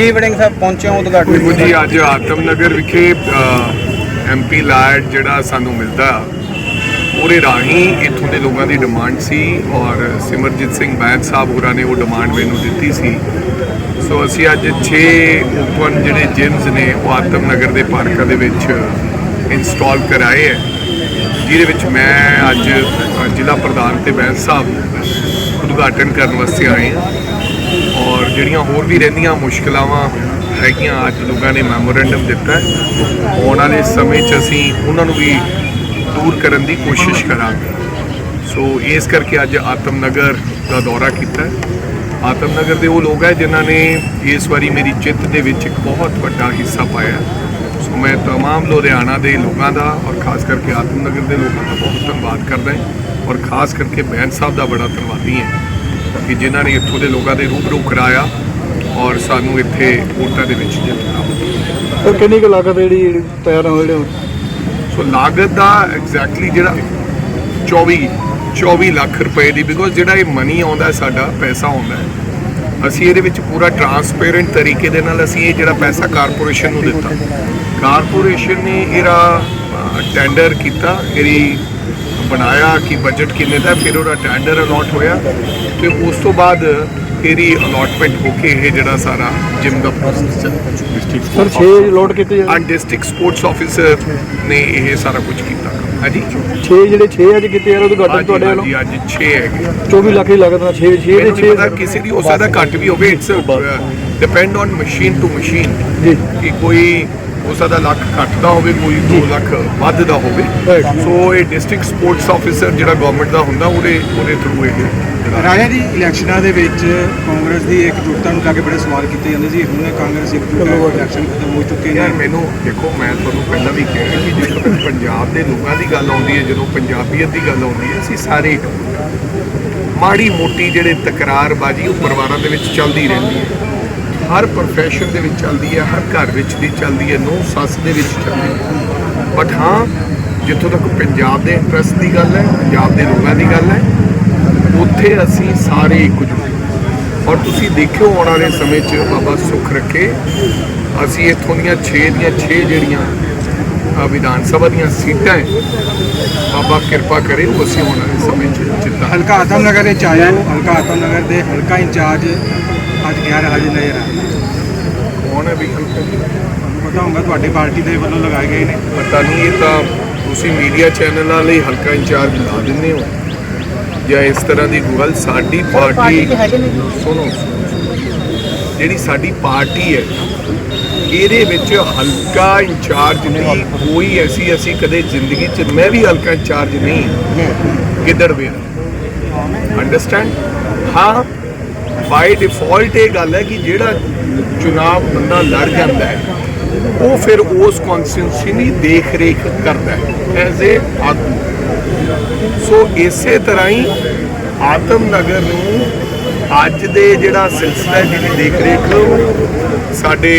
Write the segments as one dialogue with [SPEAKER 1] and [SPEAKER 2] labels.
[SPEAKER 1] ਜੀ ਵੜਿੰਗ ਸਾਹਿਬ ਪਹੁੰਚੇ ਹੋ ਉਦਘਾਟਨ
[SPEAKER 2] ਦੇਖੋ ਜੀ ਅੱਜ ਆਤਮਨਗਰ ਵਿਖੇ ਐਮਪੀ ਲਾਡ ਜਿਹੜਾ ਸਾਨੂੰ ਮਿਲਦਾ ਉਹਦੇ ਰਾਹੀਂ ਇੱਥੋਂ ਦੇ ਲੋਕਾਂ ਦੀ ਡਿਮਾਂਡ ਸੀ ਔਰ ਸਿਮਰਜੀਤ ਸਿੰਘ ਬੈਦ ਸਾਹਿਬ ਹੋਰਾਂ ਨੇ ਉਹ ਡਿਮਾਂਡ ਮੈਨੂੰ ਦਿੱਤੀ ਸੀ। ਸੋ ਅਸੀਂ ਅੱਜ 6 ਓਪਨ ਜਿਹੜੇ ਜਿਮਸ ਨੇ ਉਹ ਆਤਮਨਗਰ ਦੇ ਪਾਰਕਾਂ ਦੇ ਵਿੱਚ ਇੰਸਟਾਲ ਕਰਾਏ ਹੈ। ਜਿਹਦੇ ਵਿੱਚ ਮੈਂ ਅੱਜ ਜ਼ਿਲ੍ਹਾ ਪ੍ਰਧਾਨ ਤੇ ਬੈਂਸ ਸਾਹਿਬ ਉਦਘਾਟਨ ਕਰਨ ਵਾਸਤੇ ਆਏ ਹਾਂ। ਔਰ ਜਿਹੜੀਆਂ ਹੋਰ ਵੀ ਰਹਿੰਦੀਆਂ ਮੁਸ਼ਕਲਾਵਾਂ ਹੈਗੀਆਂ ਅੱਜ ਲੋਕਾਂ ਨੇ ਮੈਮੋਰੈਂਡਮ ਦਿੱਤਾ ਹੈ ਆਉਣ ਵਾਲੇ ਸਮੇਂ 'ਚ ਅਸੀਂ ਉਹਨਾਂ ਨੂੰ ਵੀ ਦੂਰ ਕਰਨ ਦੀ ਕੋਸ਼ਿਸ਼ ਕਰਾਂਗੇ ਸੋ ਇਸ ਕਰਕੇ ਅੱਜ ਆਤਮਨਗਰ ਦਾ ਦੌਰਾ ਕੀਤਾ ਹੈ ਆਤਮਨਗਰ ਦੇ ਉਹ ਲੋਕ ਹੈ ਜਿਨ੍ਹਾਂ ਨੇ ਇਸ ਵਾਰੀ ਮੇਰੀ ਜਿੱਤ ਦੇ ਵਿੱਚ ਇੱਕ ਬਹੁਤ ਵੱਡਾ ਹਿੱਸਾ ਪਾਇਆ ਹੈ। ਸੋ ਮੈਂ तमाम ਲੁਧਿਆਣਾ ਦੇ ਲੋਕਾਂ ਦਾ ਔਰ ਖਾਸ ਕਰਕੇ ਆਤਮਨਗਰ ਦੇ ਲੋਕਾਂ ਦਾ ਬਹੁਤ ਧੰਨਵਾਦ ਕਰਦਾ ਹਾਂ ਔਰ ਖਾਸ ਕਰਕੇ ਬੈਂਸ ਸਾਹਿਬ ਦਾ ਬੜਾ ਧੰਨਵਾਦੀ ਹਾਂ ਕਿ ਜਿਨ੍ਹਾਂ ਨੇ ਇੱਥੋਂ ਦੇ ਲੋਕਾਂ ਦੇ ਰੂਬਰੂ ਕਰਾਇਆ ਔਰ ਸਾਨੂੰ ਇੱਥੇ ਵੋਟਾਂ ਦੇ ਵਿੱਚ ਜਿਤਾਇਆ
[SPEAKER 3] ਸਰ ਕਿੰਨੀ ਕੁ ਲਾਗਤ ਜਿਹੜੀ ਤਿਆਰ ਹੋ ਜਿਹੜੇ
[SPEAKER 2] ਸੋ ਲਾਗਤ ਦਾ ਐਗਜ਼ੈਕਟਲੀ ਜਿਹੜਾ 24 24 ਲੱਖ ਰੁਪਏ ਦੀ ਬਿਕੋਜ਼ ਜਿਹੜਾ ਇਹ ਮਨੀ ਆਉਂਦਾ ਸਾਡਾ ਪੈਸਾ ਆਉਂਦਾ ਅਸੀਂ ਇਹਦੇ ਵਿੱਚ ਪੂਰਾ ਟਰਾਂਸਪੇਰੈਂਟ ਤਰੀਕੇ ਦੇ ਨਾਲ ਅਸੀਂ ਇਹ ਜਿਹੜਾ ਪੈਸਾ ਕਾਰਪੋਰੇਸ਼ਨ ਨੂੰ ਦਿੱਤਾ। ਕਾਰਪੋਰੇਸ਼ਨ ਨੇ ਇਹਦਾ ਟੈਂਡਰ ਕੀਤਾ ਇਹਦੀ ਬਣਾਇਆ ਕਿ ਬਜਟ ਕਿੰਨੇ ਦਾ ਹੈ, ਫਿਰ ਉਹਦਾ ਟੈਂਡਰ ਅਲਾਟ ਹੋਇਆ ਤੇ ਉਸ ਤੋਂ ਬਾਅਦ ਇਹਦੀ ਅਲਾਟਮੈਂਟ ਹੋ ਕੇ ਇਹ ਜਿਹੜਾ ਸਾਰਾ ਜਿਮ ਦਾ ਪ੍ਰੋਸੈਸ ਚੱਲ
[SPEAKER 3] ਸਰ 6 ਲੋਡ ਕੀਤੇ
[SPEAKER 2] ਆ ਡਿਸਟ੍ਰਿਕਟ ਸਪੋਰਟਸ ਆਫੀਸਰ ਨੇ ਇਹ ਸਾਰਾ ਕੁਝ ਕੀਤਾ। ਹਾਂਜੀ?
[SPEAKER 3] 6 ਜਿਹੜੇ 6 ਅੱਜ ਕੀਤੇ ਯਾਰ ਉਦਘਾਟਨ ਤੁਹਾਡੇ ਵੱਲੋਂ?
[SPEAKER 2] ਹਾਂਜੀ ਅੱਜ 6 ਹੈਗੇ।
[SPEAKER 3] 24 ਲੱਖ ਦੀ ਲਾਗਤ ਨਾਲ 6 6
[SPEAKER 2] ਮੈਨੂੰ
[SPEAKER 3] ਦੇ
[SPEAKER 2] ਨਹੀਂ
[SPEAKER 3] 6
[SPEAKER 2] ਪਤਾ ਕਿਸੇ ਦੀ ਹੋ ਸਕਦਾ ਘੱਟ ਵੀ ਹੋਵੇ it's depend on machine to machine
[SPEAKER 3] ਜੀ।
[SPEAKER 2] ਕਿ ਕੋਈ ਹੋ ਸਕਦਾ ਲੱਖ ਘੱਟ ਦਾ ਹੋਵੇ ਕੋਈ 2 ਲੱਖ ਵੱਧ ਦਾ ਹੋਵੇ. ਸੋ ਇਹ ਡਿਸਟ੍ਰਿਕਟ ਸਪੋਰਟਸ ਆਫੀਸਰ ਜਿਹੜਾ ਗਵਰਨਮੈਂਟ ਦਾ ਹੁੰਦਾ ਉਹਦੇ ਉਹਦੇ ਥਰੂ ਇਹ
[SPEAKER 4] ਰਾਜਾ ਜੀ ਇਲੈਕਸ਼ਨਾਂ ਦੇ ਵਿੱਚ ਕਾਂਗਰਸ ਦੀ ਇਕਜੁੱਟਤਾ ਨੂੰ ਲੈ ਕੇ ਬੜੇ ਸਵਾਲ ਕੀਤੇ ਜਾਂਦੇ ਸੀ। ਹੁਣ ਕਾਂਗਰਸ ਇਕਜੁੱਟ ਹੈ ਇਲੈਕਸ਼ਨ ਖਤਮ ਹੋ ਚੁੱਕੇ
[SPEAKER 2] ਯਾਰ
[SPEAKER 4] ਨੇ
[SPEAKER 2] ਮੈਨੂੰ ਦੇਖੋ ਮੈਂ ਤੁਹਾਨੂੰ ਪਹਿਲਾਂ ਵੀ ਕਿਹਾ ਕਿ ਜਦੋਂ ਪੰਜਾਬ ਦੇ ਲੋਕਾਂ ਦੀ ਗੱਲ ਆਉਂਦੀ ਹੈ ਜਦੋਂ ਪੰਜਾਬੀਅਤ ਦੀ ਗੱਲ ਆਉਂਦੀ ਹੈ ਅਸੀਂ ਸਾਰੇ ਇੱਕ ਮਾੜੀ ਮੋਟੀ ਜਿਹੜੇ ਤਕਰਾਰਬਾਜ਼ੀ ਉਹ ਪਰਿਵਾਰਾਂ ਦੇ ਵਿੱਚ ਚੱਲਦੀ ਰਹਿੰਦੀ ਹੈ। ਹਰ profession ਦੇ ਵਿੱਚ ਚੱਲਦੀ ਹੈ, ਹਰ ਘਰ ਵਿੱਚ ਦੀ ਚੱਲਦੀ ਹੈ, ਨੋ ਸੱਸ ਦੇ ਵਿੱਚ ਚੱਲਦੀ ਹੈ। ਬਟ ਹਾਂ, ਜਿੱਥੋਂ ਤੱਕ ਪੰਜਾਬ ਦੇ ਇੰਟਰਸਟ ਦੀ ਗੱਲ ਹੈ, ਪੰਜਾਬ ਦੇ ਲੋਕਾਂ ਦੀ ਗੱਲ ਹੈ, ਉੱਥੇ ਅਸੀਂ ਸਾਰੇ ਇੱਕਜੁੱਟ ਹਾਂ। ਔਰ ਤੁਸੀਂ ਦੇਖਿਓ ਆਉਣ ਵਾਲੇ ਸਮੇਂ 'ਚ ਬਾਬਾ ਸੁੱਖ ਰੱਖੇ। ਅਸੀਂ ਇੱਥੋਂ ਦੀਆਂ 6 ਦੀਆਂ 6 ਜਿਹੜੀਆਂ ਵਿਧਾਨ ਸਭਾ ਦੀਆਂ ਸੀਟਾਂ ਹੈ, ਬਾਬਾ ਕਿਰਪਾ ਕਰੇ ਉਹ ਅਸੀਂ ਆਉਣ ਵਾਲੇ ਸਮੇਂ 'ਚ ਜਿੱਤਾਂ
[SPEAKER 4] ਹਲਕਾ ਆਤਮਨਗਰ ਵਿੱਚ ਆਇਆ ਹਲਕਾ ਆਤਮ ਨਗਰ ਦੇ ਹਲਕਾ ਇੰਚਾਰਜ ਅੱਜ ਗੈਰ ਹਾਜ਼ਰ ਨਜ਼ਰ ਆ
[SPEAKER 2] ਕੌਣ ਹੈ
[SPEAKER 4] ਪਤਾ ਹੋਊਗਾ ਤੁਹਾਡੀ ਪਾਰਟੀ ਦੇ ਵੱਲੋਂ ਲਗਾਏ ਗਏ ਨੇ।
[SPEAKER 2] ਪਤਾ ਨਹੀਂ ਇਹ ਤਾਂ ਤੁਸੀਂ ਮੀਡੀਆ ਚੈਨਲਾਂ ਲਈ ਹਲਕਾ ਇੰਚਾਰਜ ਲਾ ਦਿੰਦੇ ਹੋ। ਜਾਂ ਇਸ ਤਰ੍ਹਾਂ ਦੀ ਗੱਲ ਸਾਡੀ ਪਾਰਟੀ ਸੁਣੋ ਜਿਹੜੀ ਸਾਡੀ ਪਾਰਟੀ ਹੈ ਇਹਦੇ ਵਿੱਚ ਹਲਕਾ ਇੰਚਾਰਜ ਦੀ ਕੋਈ ਐਸੀ ਅਸੀਂ ਕਦੇ ਜ਼ਿੰਦਗੀ 'ਚ ਮੈਂ ਵੀ ਹਲਕਾ ਇੰਚਾਰਜ ਨਹੀਂ ਕਿੱਧਰ ਵੀ ਅੰਡਰਸਟੈਂਡ ਹਾਂ ਬਾਈ ਡਿਫਾਲਟ ਇਹ ਗੱਲ ਹੈ ਕਿ ਜਿਹੜਾ ਚੁਣਾਵ ਬੰਦਾ ਲੜ ਜਾਂਦਾ ਹੈ, ਉਹ ਫਿਰ ਉਸ ਕਨਸਟੀਟਿਊਂਸੀ ਦੀ ਦੇਖ ਰੇਖ ਕਰਦਾ ਹੈ ਐਜ਼ ਏ ਆਗੂ ਸੋ ਇਸੇ ਤਰ੍ਹਾਂ ਹੀ ਆਤਮ ਨਗਰ ਨੂੰ ਅੱਜ ਦੇ ਜਿਹੜਾ ਸਿਲਸਿਲਾ ਜਿਹਦੀ ਦੇਖ ਰੇਖ ਸਾਡੇ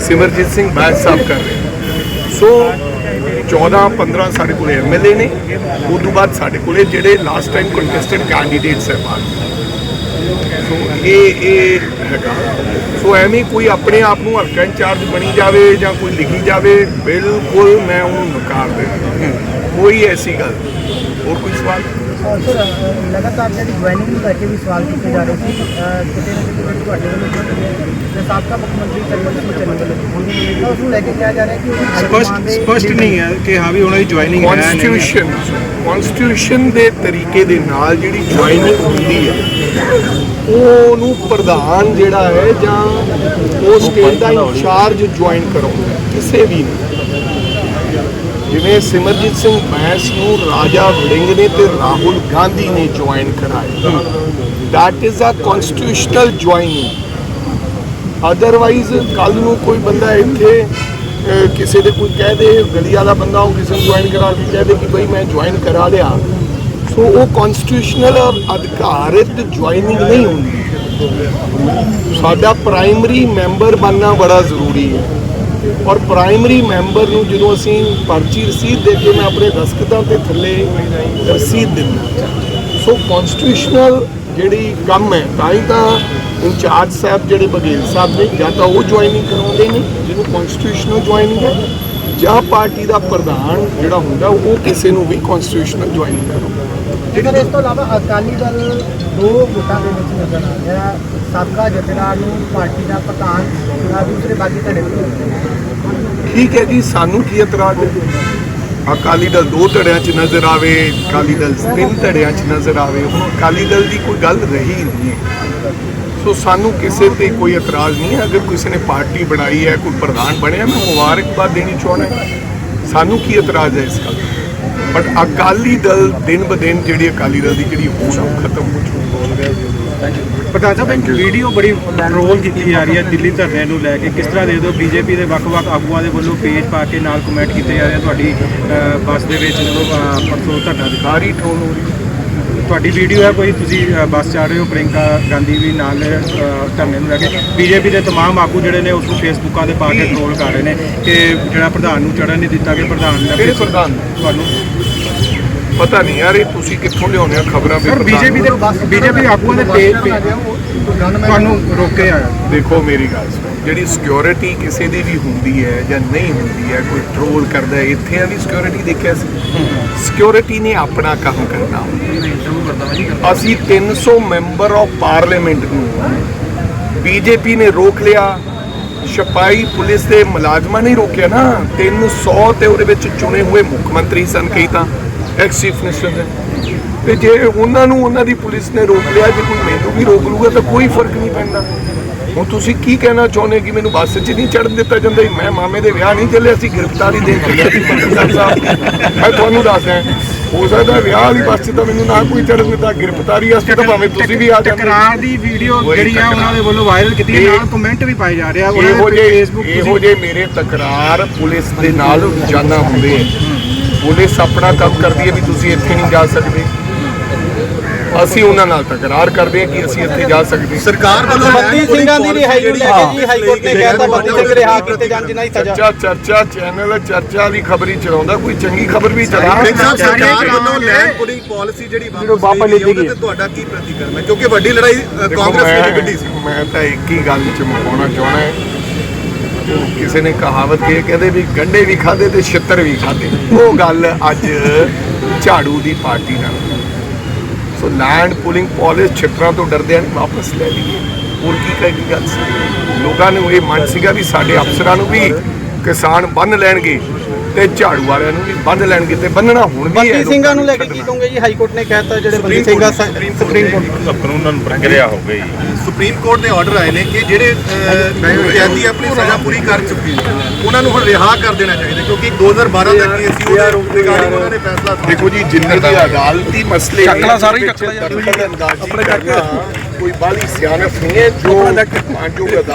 [SPEAKER 2] ਸਿਮਰਜੀਤ ਸਿੰਘ ਬਾਜ ਸਾਹਿਬ ਕਰ ਰਹੇ ਸੋ 14 15 ਸਾਡੇ ਕੋਲੇ ਐਮਐਲਏ ਨੇ ਉਸ ਤੋਂ ਬਾਅਦ ਸਾਡੇ ਕੋਲੇ ਜਿਹੜੇ ਲਾਸਟ ਟਾਈਮ ਕੰਟੈਸਟਡ ਕੈਂਡੀਡੇਟਸ ਹੈ ਬਾਹਰ। ਸੋ ਇਹ ਇਹ ਹੈਗਾ। ਸੋ ਐਵੇਂ ਕੋਈ ਆਪਣੇ ਆਪ ਨੂੰ ਹਲਕਾ ਇੰਚਾਰਜ ਬਣੀ ਜਾਵੇ ਜਾਂ ਕੋਈ ਲਿਖੀ ਜਾਵੇ, ਬਿਲਕੁਲ ਮੈਂ ਉਹਨੂੰ ਨਕਾਰ ਦੇ ਕੋਈ ਐਸੀ ਗੱਲ ਹੋਰ ਕੋਈ ਸਵਾਲ?
[SPEAKER 5] ਸਰ ਲਗਾਤਾਰ ਜਿਹੜੀ ਜੁਆਇਨਿੰਗ ਨੂੰ ਲੈ ਕੇ ਵੀ ਸਵਾਲ ਕੀਤੇ ਜਾ ਰਹੇ ਸੀ ਅਹ ਕਿਤੇ ਨਾ ਕਿਤੇ ਤੁਹਾਡੇ ਵੱਲੋਂ ਜੋ ਤੇ ਸਾਬਕਾ ਮੁੱਖ ਮੰਤਰੀ ਚੰਦਰ ਸਿੰਘ ਚੰਨ ਵੱਲੋਂ ਤਾਂ ਉਸ ਨੂੰ ਲੈ ਕੇ ਕਿਹਾ ਜਾ ਰਿਹਾ ਕਿ ਉਹ ਹਾਈ ਕਮਾਂਡ
[SPEAKER 4] ਸਪਸ਼ਟ
[SPEAKER 5] ਦੇ
[SPEAKER 4] ਸਪਸ਼ਟ ਨਹੀਂ ਹੈ ਕਿ ਹਾਂ ਵੀ ਉਹਨਾਂ ਦੀ ਜੁਆਇਨਿੰਗ ਹੈ ਨਹੀਂ ਹੈ।
[SPEAKER 2] ਕਨਸਟੀਟਿਊਸ਼ਨ ਕਨਸਟੀਟਿਊਸ਼ਨ ਦੇ ਤਰੀਕੇ ਦੇ ਨਾਲ ਜਿਹੜੀ ਜੁਆਇਨਿੰਗ ਹੁੰਦੀ ਹੈ ਉਹਨੂੰ ਪ੍ਰਧਾਨ ਜਿਹੜਾ ਹੈ ਜਾਂ ਉਹ ਸਟੇਟ ਦਾ ਇੰਚਾਰਜ ਜੁਆਇਨ ਕਰਾਉਂਦਾ ਕਿਸੇ ਵੀ ਨੂੰ ਜਿਵੇਂ ਸਿਮਰਜੀਤ ਸਿੰਘ ਬੈਂਸ ਨੂੰ ਰਾਜਾ ਵੜਿੰਗ ਨੇ ਤੇ ਰਾਹੁਲ ਗਾਂਧੀ ਨੇ ਜੁਆਇਨ ਕਰਾਇਆ। That is a constitutional joining otherwise ਕੱਲ ਨੂੰ ਕੋਈ ਬੰਦਾ ਇੱਥੇ ਕਿਸੇ ਦੇ ਕੋਈ ਕਹਿ ਦੇ ਗਲੀ ਵਾਲਾ ਬੰਦਾ ਉਹ ਕਿਸੇ ਨੂੰ ਜੁਆਇਨ ਕਰਾ ਕੇ ਕਹਿ ਦੇ ਕਿ ਬਈ ਮੈਂ ਜੁਆਇਨ ਕਰਾ ਲਿਆ। ਸੋ ਉਹ ਕਨਸਟੀਟਿਊਸ਼ਨਲ ਔਰ ਅਧਿਕਾਰਿਤ ਜੁਆਇਨਿੰਗ ਨਹੀਂ ਹੁੰਦੀ। ਸਾਡਾ ਪ੍ਰਾਇਮਰੀ ਮੈਂਬਰ ਬਣਨਾ ਬੜਾ ਜ਼ਰੂਰੀ ਹੈ। ਔਰ ਪ੍ਰਾਇਮਰੀ ਮੈਂਬਰ ਨੂੰ ਜਦੋਂ ਅਸੀਂ ਪਰਚੀ ਰਸੀਦ ਦੇ ਕੇ ਮੈਂ ਆਪਣੇ ਦਸਖਤਾਂ ਤੇ ਥੱਲੇ ਰਸੀਦ ਦਿੰਦਾ। ਸੋ ਕਨਸਟੀਟਿਊਸ਼ਨਲ ਜਿਹੜੀ ਕੰਮ ਹੈ, ਤਾਂ ਹੀ ਤਾਂ ਇੰਚਾਰਜ ਸਾਹਿਬ ਜਿਹੜੇ ਬਘੇਲ ਸਾਹਿਬ ਨੇ, ਜਾਂ ਤਾਂ ਉਹ ਜੁਆਇਨਿੰਗ ਕਰਾਉਂਦੇ ਨੇ, ਜਿਹਨੂੰ ਕਨਸਟੀਟਿਊਸ਼ਨਲ ਜੁਆਇਨਿੰਗ ਹੈ, ਜਾਂ ਪਾਰਟੀ ਦਾ ਪ੍ਰਧਾਨ ਜਿਹੜਾ ਹੁੰਦਾ, ਉਹ ਕਿਸੇ ਨੂੰ ਵੀ ਕਨਸਟੀਟਿਊਸ਼ਨਲ ਜੁਆਇਨਿੰਗ ਕਰਾਉਂਦਾ।
[SPEAKER 5] ਜੇਕਰ ਇਸ ਤੋਂ ਇਲਾਵਾ ਅਕਾਲੀ ਦਲ ਦੋ ਵੋਟਾਂ ਦੇ ਵਿੱਚ ਨਜ਼ਰ ਆ ਰਿਹਾ ਸਾਬਕਾ ਜਥੇਦਾਰ ਨੂੰ ਪਾਰਟੀ ਦਾ ਪ੍ਰਧਾਨ ਅ, ਦੂਸਰੇ ਬਾਕੀ ਧੜੇ
[SPEAKER 2] ਠੀਕ ਹੈ ਜੀ ਸਾਨੂੰ ਕੀ ਇਤਰਾਜ਼ ਹੈ? ਅਕਾਲੀ ਦਲ ਦੋ ਧੜਿਆਂ 'ਚ ਨਜ਼ਰ ਆਵੇ ਅਕਾਲੀ ਦਲ ਤਿੰਨ ਧੜਿਆਂ 'ਚ ਨਜ਼ਰ ਆਵੇ ਹੁਣ ਅਕਾਲੀ ਦਲ ਦੀ ਕੋਈ ਗੱਲ ਰਹੀ ਨਹੀਂ ਹੈ। ਸੋ ਸਾਨੂੰ ਕਿਸੇ ਤੇ ਕੋਈ ਇਤਰਾਜ਼ ਨਹੀਂ ਹੈ। ਅਗਰ ਕਿਸੇ ਨੇ ਪਾਰਟੀ ਬਣਾਈ ਹੈ ਕੋਈ ਪ੍ਰਧਾਨ ਬਣਿਆ ਮੈਂ ਮੁਬਾਰਕਬਾਦ ਦੇਣੀ ਚਾਹੁੰਦਾ ਸਾਨੂੰ ਕੀ ਇਤਰਾਜ਼ ਹੈ ਇਸ ਗੱਲ ਦਾ? ਬਟ ਅਕਾਲੀ ਦਲ ਦਿਨ ਬ ਦਿਨ ਜਿਹੜੀ ਅਕਾਲੀ ਦਲ ਦੀ ਜਿਹੜੀ ਉਹ ਖਤਮ ਹੋ ਚੁੱਕੀ
[SPEAKER 4] ਪ੍ਰਧਾਨ ਸਾਹਿਬ ਇੱਕ ਵੀਡੀਓ ਬੜੀ ਟ੍ਰੋਲ ਕੀਤੀ ਜਾ ਰਹੀ ਹੈ ਦਿੱਲੀ ਧਰਨੇ ਨੂੰ ਲੈ ਕੇ। ਕਿਸ ਤਰ੍ਹਾਂ ਦੇ ਦਿਓ? ਬੀਜੇਪੀ ਦੇ ਵੱਖ-ਵੱਖ ਆਗੂਆਂ ਦੇ ਵੱਲੋਂ ਪੇਜ ਪਾ ਕੇ ਨਾਲ ਕਮੈਂਟ ਕੀਤੇ ਜਾ ਰਹੇ ਆ। ਤੁਹਾਡੀ ਬੱਸ ਦੇ ਵਿੱਚ ਜਦੋਂ ਪਰਸੋਂ ਧਰਨਾ ਦਿੱਤਾ।
[SPEAKER 2] ਸਾਰੀ ਟ੍ਰੋਲ ਹੋ ਰਹੀ ਹੈ।
[SPEAKER 4] ਤੁਹਾਡੀ ਵੀਡੀਓ ਹੈ ਕੋਈ? ਤੁਸੀਂ ਬੱਸ ਚੜ ਰਹੇ ਹੋ ਪ੍ਰਿੰਕਾ ਗਾਂਧੀ ਵੀ ਨਾਲ ਧਰਨੇ ਨੂੰ ਲੈ ਕੇ। ਬੀਜੇਪੀ ਦੇ ਤਮਾਮ ਆਗੂ ਜਿਹੜੇ ਨੇ ਉਸ ਨੂੰ ਫੇਸਬੁੱਕਾਂ ਦੇ ਪਾ ਕੇ ਟ੍ਰੋਲ ਕਰ ਰਹੇ ਨੇ ਕਿ ਜਿਹੜਾ ਪ੍ਰਧਾਨ ਨੂੰ ਚੜਨ ਨਹੀਂ ਦਿੱਤਾ ਕਿ ਪ੍ਰਧਾਨ ਨੇ
[SPEAKER 2] ਕਿਹੜੇ ਪ੍ਰਧਾਨ?
[SPEAKER 4] ਤੁਹਾਨੂੰ
[SPEAKER 2] ਪਤਾ ਨਹੀਂ ਯਾਰ ਇਹ ਤੁਸੀਂ ਕਿੱਥੋਂ ਲਿਆਉਂਦੇ ਹੋ ਖਬਰਾਂ? ਵੀ
[SPEAKER 4] ਬੀਜੇਪੀ ਦੇ ਬੀਜੇਪੀ ਆਗੂਆਂ ਦੇ ਪੇਜ ਤੇ ਤੁਹਾਨੂੰ ਰੋਕੇ ਆ
[SPEAKER 2] ਦੇਖੋ ਮੇਰੀ ਗੱਲ ਜਿਹੜੀ ਸਿਕਿਉਰਿਟੀ ਕਿਸੇ ਦੀ ਵੀ ਹੁੰਦੀ ਹੈ ਜਾਂ ਨਹੀਂ ਹੁੰਦੀ ਹੈ ਕੋਈ ਟ੍ਰੋਲ ਕਰਦਾ ਹੈ ਇੱਥੇ ਆ ਵੀ ਸਿਕਿਉਰਿਟੀ ਦੇਖਿਆ ਸੀ। ਸਿਕਿਉਰਿਟੀ ਨੇ ਆਪਣਾ ਕੰਮ ਕਰਨਾ। ਅਸੀਂ 300 ਮੈਂਬਰ ਆਫ ਪਾਰਲੀਮੈਂਟ ਨੂੰ ਬੀਜੇਪੀ ਨੇ ਰੋਕ ਲਿਆ। ਸਿਪਾਹੀ ਪੁਲਿਸ ਦੇ ਮੁਲਾਜ਼ਮਾਂ ਨੇ ਰੋਕਿਆ ਨਾ। 300 ਤੇ ਉਹਦੇ ਵਿੱਚ ਚੁਣੇ ਹੋਏ ਮੁੱਖ ਮੰਤਰੀ ਸਨ ਕਈ ਤਾਂ। ਐਕਸ ਚੀਫ ਮਿਨਿਸਟਰ ਤੇ। ਜੇ ਉਹਨਾਂ ਨੂੰ ਉਹਨਾਂ ਦੀ ਪੁਲਿਸ ਨੇ ਰੋਕ ਲਿਆ ਜੇ ਕੋਈ ਮੈਨੂੰ ਵੀ ਰੋਕ ਲੂਗਾ ਤਾਂ ਕੋਈ ਫ਼ਰਕ ਨਹੀਂ ਪੈਂਦਾ। ਹੁਣ ਤੁਸੀਂ ਕੀ ਕਹਿਣਾ ਚਾਹੁੰਦੇ ਕਿ ਮੈਨੂੰ ਬੱਸ 'ਚ ਨਹੀਂ ਚੜ੍ਹਨ ਦਿੱਤਾ ਜਾਂਦਾ? ਮੈਂ ਮਾਮੇ ਦੇ ਵਿਆਹ ਨਹੀਂ ਚੱਲਿਆ ਸੀ ਗ੍ਰਿਫਤਾਰੀ ਦੇਣ ਚੱਲਿਆ ਸੀ ਪੱਤਰਕਾਰ ਸਾਹਿਬ। ਮੈਂ ਤੁਹਾਨੂੰ ਦੱਸਦਾ ਹੋ ਸਕਦਾ ਵਿਆਹ ਵਾਲੀ ਬੱਸ 'ਚ ਤਾਂ ਮੈਨੂੰ ਨਾ ਕੋਈ ਚੜ੍ਹਨ ਦਿੱਤਾ ਗ੍ਰਿਫਤਾਰੀ ਵਾਸਤੇ ਤਾਂ ਭਾਵੇਂ ਤੁਸੀਂ ਵੀ ਆ ਜਾਂਦੇ।
[SPEAKER 4] ਟਕਰਾਰ ਦੀ ਵੀਡੀਓ ਜਿਹੜੀ ਆ। ਉਹਨਾਂ ਦੇ ਵੱਲੋਂ ਵਾਇਰਲ ਕੀਤੀ ਨਾਲ ਕਮੈਂਟ ਵੀ ਪਾਏ ਜਾ ਰਹੇ ਆ। ਉਹਨਾਂ ਦੇ ਫੇਸਬੁੱਕ
[SPEAKER 2] ਇਹੋ ਜਿਹੇ ਮੇਰੇ ਤਕਰਾਰ ਪੁਲਿਸ ਦੇ ਨਾਲ ਰੋਜ਼ਾਨਾ ਹੁੰਦੇ। ਹੈ ਪੁਲਿਸ ਆਪਣਾ ਕੰਮ ਕਰਦੀ ਹੈ ਵੀ ਤੁਸੀਂ ਇੱਥੇ ਨਹੀਂ ਜਾ ਸਕਦੇ। ਅਸੀਂ ਉਹਨਾਂ ਨਾਲ ਤਕਰਾਰ ਕਰਦੇ ਹਾਂ ਕਿ ਅਸੀਂ ਇੱਥੇ ਜਾ ਸਕਦੇ।
[SPEAKER 6] ਸਰਕਾਰ ਵੱਲੋਂ
[SPEAKER 5] ਬੰਦੀ ਸਿੰਘਾਂ ਦੀ ਰਿਹਾਈ ਨੂੰ ਲੈ ਕੇ ਜੀ ਹਾਈ ਕੋਰਟ ਨੇ ਕਹਿਤਾ ਬੰਦੀ ਸਿੰਘ ਰਿਹਾ ਕੀਤੇ ਜਾਣ ਜਿਨ੍ਹਾਂ ਦੀ ਸਜ਼ਾ
[SPEAKER 2] ਚਰਚਾ ਚਰਚਾ ਚੈਨਲ ਚਰਚਾ ਵਾਲੀ ਖਬਰ ਹੀ ਚਲਾਉਂਦਾ ਕੋਈ ਚੰਗੀ ਖਬਰ ਵੀ ਚਲਾ
[SPEAKER 6] ਸਰਕਾਰ ਵੱਲੋਂ ਲੈਂਡ ਪੁਲਿੰਗ ਪਾਲਿਸੀ ਜਿਹੜੀ ਵਾਪਸ ਲਈ ਗਈ ਤੇ ਤੁਹਾਡਾ ਕੀ ਪ੍ਰਤੀਕਰਮ ਹੈ? ਕਿਉਂਕਿ ਵੱਡੀ ਲੜਾਈ ਕਾਂਗਰਸ ਨੇ
[SPEAKER 2] ਮੈਂ-
[SPEAKER 6] ਕੱਢੀ ਸੀ।
[SPEAKER 2] ਮੈਂ ਤਾਂ ਇੱਕ ਹੀ ਗੱਲ ਚ ਮੁਕਾਉਣਾ ਚਾਹਣਾ ਹੈ ਕਿਸੇ ਨੇ ਕਹਾਵਤ ਕੀ ਕਹਿੰਦੇ ਵੀ ਗੰਡੇ ਵੀ ਖਾਦੇ ਤੇ ਛਿੱਤਰ ਵੀ ਖਾਦੇ। ਉਹ ਗੱਲ ਅੱਜ ਝਾੜੂ ਦੀ ਪਾਰਟੀ ਨਾਲ। ਸੋ ਲੈਂਡ ਪੁਲਿੰਗ ਪਾਲਿਸ ਛਿੱਤਰਾਂ ਤੋਂ ਡਰਦੇ ਹਨ ਵਾਪਸ ਲੈ ਲਈਏ। ਹੋਰ ਕੀ ਕਹਿ ਕੀ ਗੱਲ ਸੀ? ਲੋਕਾਂ ਨੂੰ ਇਹ ਮਨ ਸੀਗਾ ਵੀ ਸਾਡੇ ਅਫਸਰਾਂ ਨੂੰ ਵੀ ਕਿਸਾਨ ਬੰਨ ਲੈਣਗੇ। ਤੇ ਝਾੜੂ ਵਾਲਿਆਂ ਨੂੰ ਵੀ ਬੰਨ ਲੈਣਗੇ ਤੇ ਬੰਨਣਾ ਹੁਣ ਵੀ ਹੈ
[SPEAKER 5] ਬੰਦੀ ਸਿੰਘਾਂ ਨੂੰ ਲੈ ਕੇ। ਕੀ ਕਹੋਗੇ ਜੀ? ਹਾਈ ਕੋਰਟ ਨੇ ਕਹਿਤਾ ਜਿਹੜੇ ਬੰਦੀ ਸਿੰਘਾਂ ਸੁਪਰੀਮ ਕੋਰਟ
[SPEAKER 7] ਕਾਨੂੰਨ ਪ੍ਰਕਿਰਿਆ ਹੋ ਗਈ।
[SPEAKER 6] ਸੁਪਰੀਮ ਕੋਰਟ ਦੇ ਆਰਡਰ ਆਏ ਨੇ ਕਿ ਜਿਹੜੇ ਕੈਦੀ ਆਪਣੀ ਸਜ਼ਾ ਪੂਰੀ ਕਰ ਚੁੱਕੇ ਨੇ ਉਹਨਾਂ ਨੂੰ ਹੁਣ ਰਿਹਾ ਕਰ ਦੇਣਾ ਚਾਹੀਦਾ ਕਿਉਂਕਿ 2012 ਤੱਕ ਕੇਸ ਸੀ ਉਹਦੇ ਰਿਗਾਰਡਿੰਗ ਉਹਨਾਂ ਨੇ ਫੈਸਲਾ
[SPEAKER 2] ਦੇਖੋ ਜੀ ਜਿੰਨੇ ਦੀ ਅਦਾਲਤੀ ਮਸਲੇ ਚੱਕਲਾ ਸਾਰੇ ਚੱਕਲਾ ਆਪਣੇ ਕੋਈ ਬਾਲੀ ਸਿਆਣਪ ਨਹੀਂ ਹੈ ਜੋ ਜੋ ਅਦਾਲਤ